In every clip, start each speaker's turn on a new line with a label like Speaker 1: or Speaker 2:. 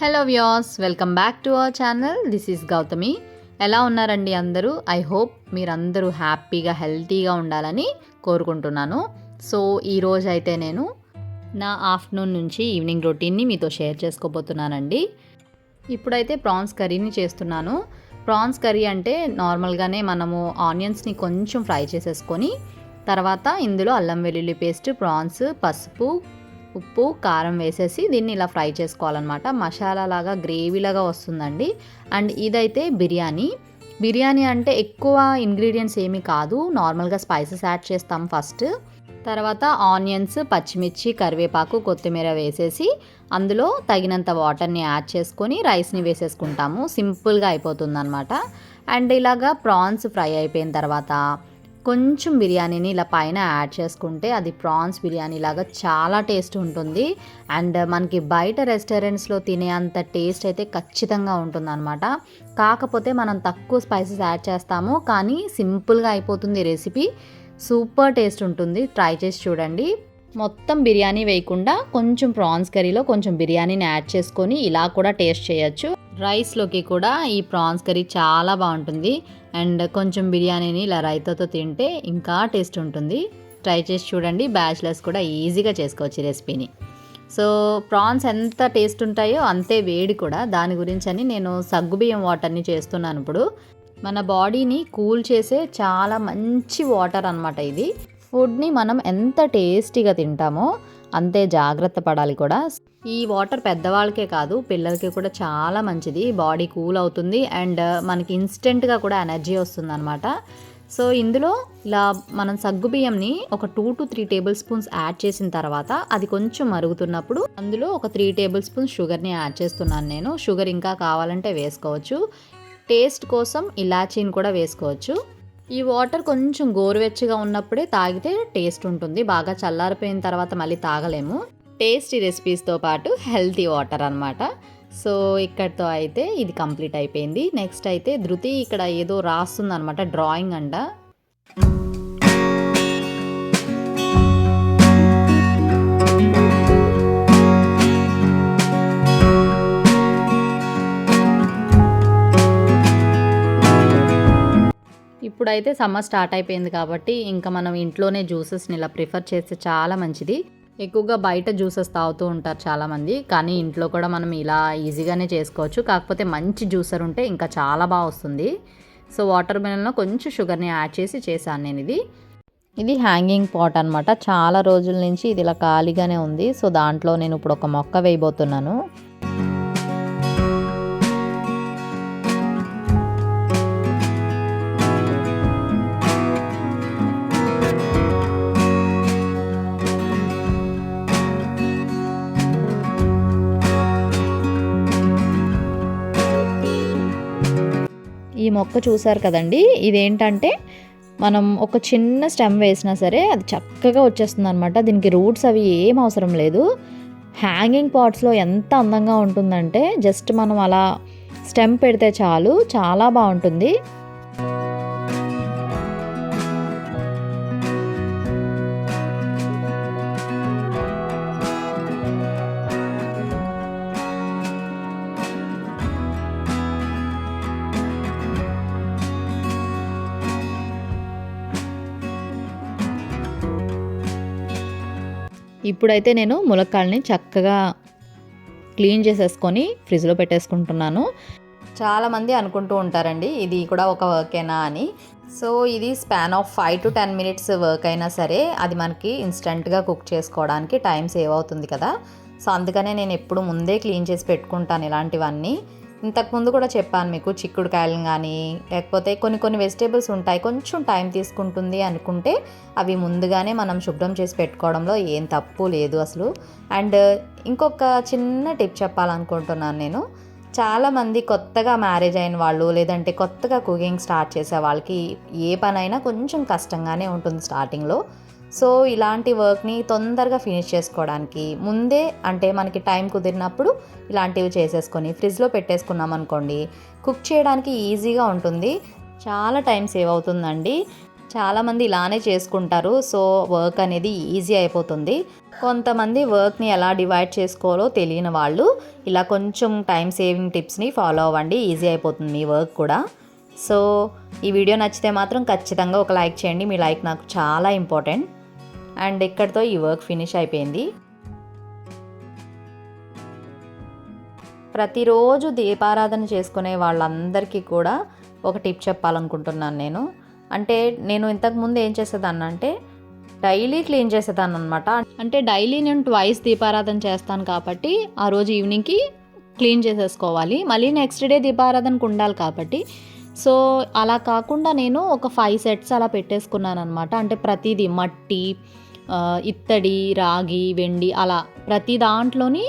Speaker 1: Hello guys welcome back to our channel this is Gautami ఎలా ఉన్నారండి అందరూ? I hope మీరందరూ హ్యాపీగా హెల్తీగా ఉండాలని కోరుకుంటున్నాను. సో ఈరోజు అయితే నేను నా ఆఫ్టర్నూన్ నుంచి ఈవినింగ్ రొటీన్ని మీతో షేర్ చేసుకోబోతున్నానండి. ఇప్పుడైతే ప్రాన్స్ కర్రీని చేస్తున్నాను. ప్రాన్స్ కర్రీ అంటే నార్మల్గానే మనము ఆనియన్స్ని కొంచెం ఫ్రై చేసేసుకొని తర్వాత ఇందులో అల్లం వెల్లుల్లి పేస్ట్ ప్రాన్స్ పసుపు ఉప్పు కారం వేసేసి దీన్ని ఇలా ఫ్రై చేసుకోవాలన్నమాట. మసాలా లాగా గ్రేవీలాగా వస్తుందండి. అండ్ ఇదైతే బిర్యానీ. బిర్యానీ అంటే ఎక్కువ ఇంగ్రీడియంట్స్ ఏమీ కాదు. నార్మల్గా స్పైసెస్ యాడ్ చేస్తాం ఫస్ట్. తర్వాత ఆనియన్స్ పచ్చిమిర్చి కరివేపాకు కొత్తిమీర వేసేసి అందులో తగినంత వాటర్ని యాడ్ చేసుకొని రైస్ని వేసేసుకుంటాము. సింపుల్గా అయిపోతుంది అనమాట అండ్ ఇలాగా ప్రాన్స్ ఫ్రై అయిపోయిన తర్వాత కొంచెం బిర్యానీని ఇలా పైన యాడ్ చేసుకుంటే అది ప్రాన్స్ బిర్యానీ లాగా చాలా టేస్ట్ ఉంటుంది. అండ్ మనకి బయట రెస్టారెంట్స్లో తినే అంత టేస్ట్ అయితే ఖచ్చితంగా ఉంటుందన్నమాట. కాకపోతే మనం తక్కువ స్పైసెస్ యాడ్ చేస్తాము. కానీ సింపుల్గా అయిపోతుంది రెసిపీ. సూపర్ టేస్ట్ ఉంటుంది. ట్రై చేసి చూడండి. మొత్తం బిర్యానీ వేయకుండా కొంచెం ప్రాన్స్ కర్రీలో కొంచెం బిర్యానీని యాడ్ చేసుకొని ఇలా కూడా టేస్ట్ చేయొచ్చు. రైస్లోకి కూడా ఈ ప్రాన్స్ కర్రీ చాలా బాగుంటుంది. అండ్ కొంచెం బిర్యానీని ఇలా రైతాతో తింటే ఇంకా టేస్ట్ ఉంటుంది. ట్రై చేసి చూడండి. బ్యాచిలర్స్ కూడా ఈజీగా చేసుకోవచ్చు ఈ రెసిపీని. సో ప్రాన్స్ ఎంత టేస్ట్ ఉంటాయో అంతే వేడి కూడా. దాని గురించి అని నేను సగ్గుబియ్యం వాటర్ని చేస్తున్నాను ఇప్పుడు. మన బాడీని కూల్ చేసే చాలా మంచి వాటర్ అనమాట ఇది. ఫుడ్ని మనం ఎంత టేస్టీగా తింటామో అంతే జాగ్రత్త పడాలి కూడా. ఈ వాటర్ పెద్దవాళ్ళకే కాదు పిల్లలకి కూడా చాలా మంచిది. బాడీ కూల్ అవుతుంది అండ్ మనకి ఇన్స్టెంట్గా కూడా ఎనర్జీ వస్తుంది అనమాట సో ఇందులో ఇలా మనం సగ్గుబియ్యంని ఒక two to three table spoons add చేసిన తర్వాత అది కొంచెం మరుగుతున్నప్పుడు అందులో ఒక త్రీ టేబుల్ స్పూన్స్ షుగర్ని యాడ్ చేస్తున్నాను నేను. షుగర్ ఇంకా కావాలంటే వేసుకోవచ్చు. టేస్ట్ కోసం ఇలాచీని కూడా వేసుకోవచ్చు. ఈ వాటర్ కొంచెం గోరువెచ్చగా ఉన్నప్పుడే తాగితే టేస్ట్ ఉంటుంది. బాగా చల్లారిపోయిన తర్వాత మళ్ళీ తాగలేము. టేస్టీ రెసిపీస్తో పాటు హెల్తీ వాటర్ అనమాట సో ఇక్కడితో అయితే ఇది కంప్లీట్ అయిపోయింది. నెక్స్ట్ అయితే ధృతి ఇక్కడ ఏదో రాస్తుంది అనమాట డ్రాయింగ్ అంట. ఇప్పుడైతే సమ్మర్ స్టార్ట్ అయిపోయింది కాబట్టి ఇంకా మనం ఇంట్లోనే జ్యూసెస్ని ఇలా ప్రిఫర్ చేస్తే చాలా మంచిది. ఎక్కువగా బయట జ్యూసెస్ తాగుతూ ఉంటారు చాలామంది కానీ ఇంట్లో కూడా మనం ఇలా ఈజీగానే చేసుకోవచ్చు. కాకపోతే మంచి జ్యూసర్ ఉంటే ఇంకా చాలా బాగా వస్తుంది. సో వాటర్ మిలన్లో కొంచెం షుగర్ని యాడ్ చేసి చేశాను నేను ఇది. ఇది హ్యాంగింగ్ పాట్ అనమాట చాలా రోజుల నుంచి ఇది ఇలా ఖాళీగానే ఉంది. సో దాంట్లో నేను ఇప్పుడు ఒక మొక్క వేయబోతున్నాను. ఈ మొక్క చూసారు కదండి? ఇదేంటంటే మనం ఒక చిన్న స్టెమ్ వేసినా సరే అది చక్కగా వచ్చేస్తుంది అనమాట దీనికి రూట్స్ అవి ఏం అవసరం లేదు. హ్యాంగింగ్ పాట్స్లో ఎంత అందంగా ఉంటుందంటే జస్ట్ మనం అలా స్టెమ్ పెడితే చాలు చాలా బాగుంటుంది. ఇప్పుడైతే నేను ములక్కాయలని చక్కగా క్లీన్ చేసేసుకొని ఫ్రిడ్జ్లో పెట్టేసుకుంటున్నాను. చాలామంది అనుకుంటూ ఉంటారండి ఇది కూడా ఒక వర్కేనా అని. సో ఇది span of five to ten minutes work అయినా సరే అది మనకి ఇన్స్టెంట్గా కుక్ చేసుకోవడానికి టైం సేవ్ అవుతుంది కదా. సో అందుకనే నేను ఎప్పుడు ముందే క్లీన్ చేసి పెట్టుకుంటాను ఇలాంటివన్నీ. ఇంతకుముందు కూడా చెప్పాను మీకు చిక్కుడుకాయలు కానీ లేకపోతే కొన్ని కొన్ని వెజిటేబుల్స్ ఉంటాయి కొంచెం టైం తీసుకుంటుంది అనుకుంటే అవి ముందుగానే మనం శుభ్రం చేసి పెట్టుకోవడంలో ఏం తప్పు లేదు అసలు. అండ్ ఇంకొక చిన్న టిప్ చెప్పాలనుకుంటున్నాను నేను. చాలామంది కొత్తగా మ్యారేజ్ అయిన వాళ్ళు లేదంటే కొత్తగా కుకింగ్ స్టార్ట్ చేసే వాళ్ళకి ఏ పనైనా కొంచెం కష్టంగానే ఉంటుంది స్టార్టింగ్లో. సో ఇలాంటి వర్క్ని తొందరగా ఫినిష్ చేసుకోవడానికి ముందే అంటే మనకి టైం కుదిరినప్పుడు ఇలాంటివి చేసేసుకొని ఫ్రిడ్జ్లో పెట్టేసుకున్నాం అనుకోండి కుక్ చేయడానికి ఈజీగా ఉంటుంది. చాలా టైం సేవ్ అవుతుందండి. చాలామంది ఇలానే చేసుకుంటారు. సో వర్క్ అనేది ఈజీ అయిపోతుంది. కొంతమంది వర్క్ని ఎలా డివైడ్ చేసుకోవాలో తెలియని వాళ్ళు ఇలా కొంచెం టైం సేవింగ్ టిప్స్ని ఫాలో అవ్వండి. ఈజీ అయిపోతుంది మీ వర్క్ కూడా. సో ఈ వీడియో నచ్చితే మాత్రం ఖచ్చితంగా ఒక లైక్ చేయండి. మీ లైక్ నాకు చాలా ఇంపార్టెంట్. అండ్ ఇక్కడితో ఈ వర్క్ ఫినిష్ అయిపోయింది. ప్రతిరోజు దీపారాధన చేసుకునే వాళ్ళందరికీ కూడా ఒక టిప్ చెప్పాలనుకుంటున్నాను నేను. అంటే నేను ఇంతకుముందు ఏం చేసేదాన్ని అంటే డైలీ క్లీన్ చేసేదాన్ని అనమాట అంటే డైలీ నేను ట్వైస్ దీపారాధన చేస్తాను కాబట్టి ఆ రోజు ఈవినింగ్కి క్లీన్ చేసేసుకోవాలి. మళ్ళీ నెక్స్ట్ డే దీపారాధనకు ఉండాలి కాబట్టి. సో అలా కాకుండా నేను ఒక ఫైవ్ సెట్స్ అలా పెట్టేసుకున్నాను అనమాట అంటే ప్రతిదీ మట్టి ఇత్తడి రాగి వెండి అలా ప్రతి దాంట్లోని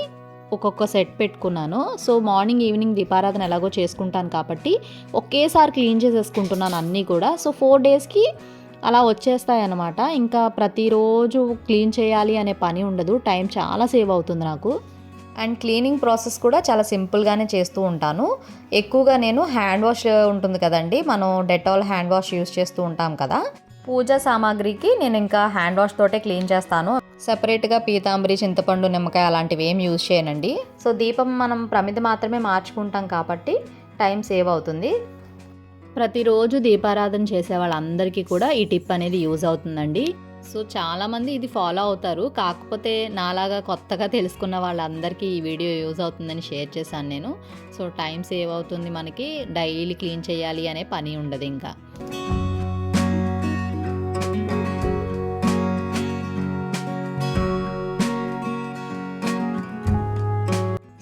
Speaker 1: ఒక్కొక్క సెట్ పెట్టుకున్నాను. సో మార్నింగ్ ఈవినింగ్ దీపారాధన ఎలాగో చేసుకుంటాను కాబట్టి ఒకేసారి క్లీన్ చేసేసుకుంటున్నాను అన్నీ కూడా. సో ఫోర్ డేస్కి అలా వచ్చేస్తాయన్నమాట. ఇంకా ప్రతిరోజు క్లీన్ చేయాలి అనే పని ఉండదు. టైం చాలా సేవ్ అవుతుంది నాకు. అండ్ క్లీనింగ్ ప్రాసెస్ కూడా చాలా సింపుల్గానే చేస్తూ ఉంటాను. ఎక్కువగా నేను హ్యాండ్ వాష్ ఉంటుంది కదండి మనం డెటాల్ హ్యాండ్ వాష్ యూస్ చేస్తూ ఉంటాం కదా. పూజా సామాగ్రికి నేను ఇంకా హ్యాండ్ వాష్ తోటే క్లీన్ చేస్తాను. సెపరేట్గా పీతాంబరి చింతపండు నిమ్మకాయ అలాంటివి ఏం యూజ్ చేయనండి. సో దీపం మనం ప్రమిద మాత్రమే మార్చుకుంటాం కాబట్టి టైం సేవ్ అవుతుంది. ప్రతిరోజు దీపారాధన చేసే వాళ్ళందరికీ కూడా ఈ టిప్ అనేది యూజ్ అవుతుందండి. సో చాలామంది ఇది ఫాలో అవుతారు. కాకపోతే నాలాగా కొత్తగా తెలుసుకున్న వాళ్ళందరికీ ఈ వీడియో యూజ్ అవుతుందని షేర్ చేశాను నేను. సో టైం సేవ్ అవుతుంది మనకి. డైలీ క్లీన్ చేయాలి అనే పని ఉండదు ఇంకా.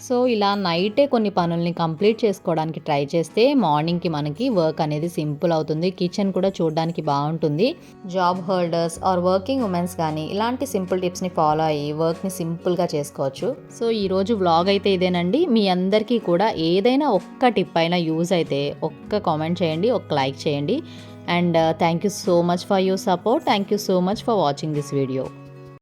Speaker 1: సో ఇలా నైటే కొన్ని పనుల్ని కంప్లీట్ చేసుకోవడానికి ట్రై చేస్తే మార్నింగ్కి మనకి వర్క్ అనేది సింపుల్ అవుతుంది. కిచెన్ కూడా చూడడానికి బాగుంటుంది. Job holders or working womens కానీ ఇలాంటి సింపుల్ టిప్స్ని ఫాలో అయ్యి వర్క్ని సింపుల్గా చేసుకోవచ్చు. సో ఈరోజు వ్లాగ్ అయితే ఇదేనండి. మీ అందరికీ కూడా ఏదైనా ఒక్క టిప్ అయినా యూజ్ అయితే ఒక్క కామెంట్ చేయండి ఒక్క లైక్ చేయండి. And thank you so much for your support. Thank you so much for watching this video.